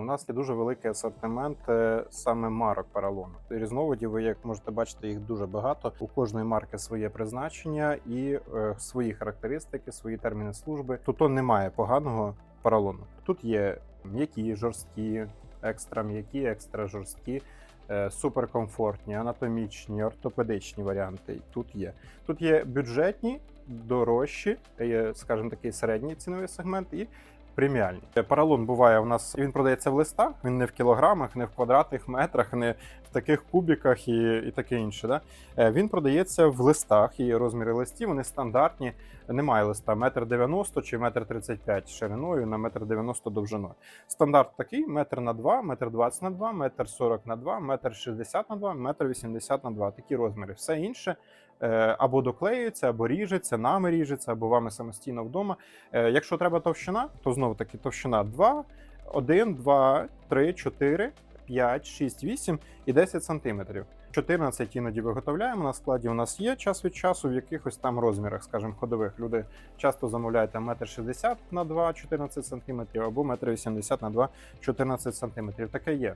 У нас є дуже великий асортимент е, саме марок поролону. Різновидів, ви як можете бачити, їх дуже багато. У кожної марки своє призначення і е, свої характеристики, свої терміни служби. Тут немає поганого поролону. Тут є м'які, жорсткі, екстра м'які, екстра жорсткі. е, Суперкомфортні, анатомічні, ортопедичні варіанти. Тут є. Тут є бюджетні, дорожчі, є, скажімо, такий середній ціновий сегмент і преміальні. Поролон буває у нас, він продається в листах, він не в кілограмах, не в квадратних метрах, не в таких кубіках і, і таке інше. Да? Е, Він продається в листах, і розміри листів вони стандартні. Немає листа метр дев'яносто чи метр тридцять п'ять шириною на метр дев'яносто довжиною. Стандарт такий: метр на два, метр двадцять на два, метр сорок на два, метр шістдесят на два, метр вісімдесят на два. Такі розміри. Все інше е, або доклеюється, або ріжеться, нами ріжеться, або вами самостійно вдома. Е, Якщо треба товщина, то знову таки товщина 2, 1, 2, 3, 4, 5, 6, 8 і 10 сантиметрів. 14 іноді виготовляємо на складі. У нас є час від часу в якихось там розмірах, скажімо, ходових. Люди часто замовляють там метр 60 на 2, 14 сантиметрів, або 1,80 на 2, 14 сантиметрів. Таке є.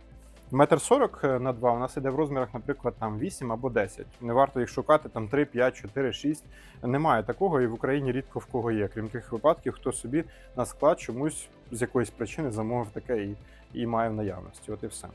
Метр 40 на 2 у нас іде в розмірах, наприклад, там 8 або 10. Не варто їх шукати там 3, 5, 4, 6. Немає такого, і в Україні рідко в кого є. Крім тих випадків, хто собі на склад чомусь з якоїсь причини замовив таке і, і має в наявності. От і все.